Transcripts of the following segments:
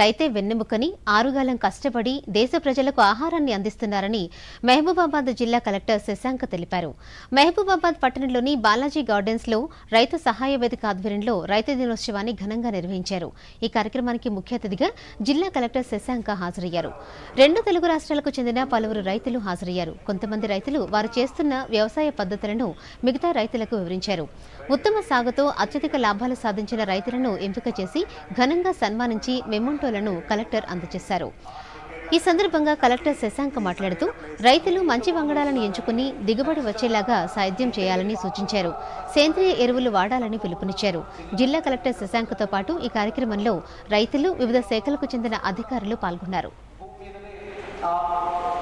రైతే వెన్నెముకని ఆరుగాలం కష్టపడి దేశ ప్రజలకు ఆహారాన్ని అందిస్తున్నారని మహబూబాబాద్ జిల్లా కలెక్టర్ శశాంక తెలిపారు. మహబూబాబాద్ పట్టణంలోని బాలాజీ గార్డెన్స్లో రైతు సహాయ వేదిక ఆధ్వర్యంలో రైతు దినోత్సవాన్ని ఘనంగా నిర్వహించారు. ఈ కార్యక్రమానికి ముఖ్య అతిథిగా జిల్లా కలెక్టర్ శశాంక హాజరయ్యారు. రెండు తెలుగు రాష్ట్రాలకు చెందిన పలువురు రైతులు హాజరయ్యారు. కొంతమంది రైతులు వారు చేస్తున్న వ్యవసాయ పద్ధతులను మిగతా రైతులకు వివరించారు. ఉత్తమ సాగుతో అత్యధిక లాభాలు సాధించిన రైతులను ఎంపిక చేసి ఘనంగా సన్మానించి ఫోటోలను కలెక్టర్ అందజేశారు. ఈ సందర్భంగా కలెక్టర్ శశాంక్ మాట్లాడుతూ రైతులు మంచి వంగడాలను ఎంచుకుని దిగుబడి వచ్చేలాగా సాధ్యం చేయాలని సూచించారు. సేంద్రియ ఎరువులు వాడాలని పిలుపునిచ్చారు. జిల్లా కలెక్టర్ శశాంక్తో పాటు ఈ కార్యక్రమంలో రైతులు వివిధ శాఖలకు చెందిన అధికారులు పాల్గొన్నారు.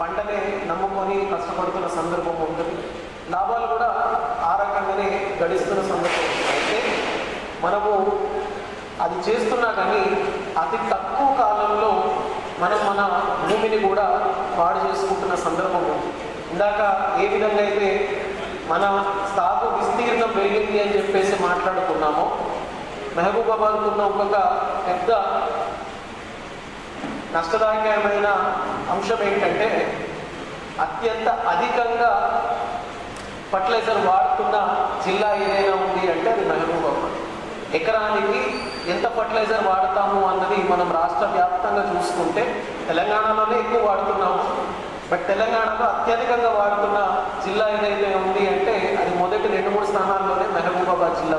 పంటనే నమ్ముకొని కష్టపడుతున్న సందర్భం ఉంటుంది లాభాలు కూడా ఆ రకంగానే గడిస్తున్న సందర్భం అయితే మనము అది చేస్తున్నా కానీ అతి మనం మన భూమిని కూడా పాడు చేసుకుంటున్న సందర్భం ఉంది. ఇందాక ఏ విధంగా అయితే మన సాగు విస్తీర్ణం పెరిగింది అని చెప్పేసి మాట్లాడుకున్నామో మెహబూబాబాద్ ఉన్న ఒక పెద్ద నష్టదాయకమైన అంశం ఏంటంటే అత్యంత అధికంగా ఫర్టిలైజర్ వాడుతున్న జిల్లా ఏదైనా ఉంది అంటే అది మహబూబాబాద్. ఎకరానికి ఎంత ఫర్టిలైజర్ వాడతాము అన్నది మనం రాష్ట్ర వ్యాప్తంగా చూసుకుంటే తెలంగాణలోనే ఎక్కువ వాడుతున్నాము. బట్ తెలంగాణలో అత్యధికంగా వాడుతున్న జిల్లా ఏదైతే ఉంది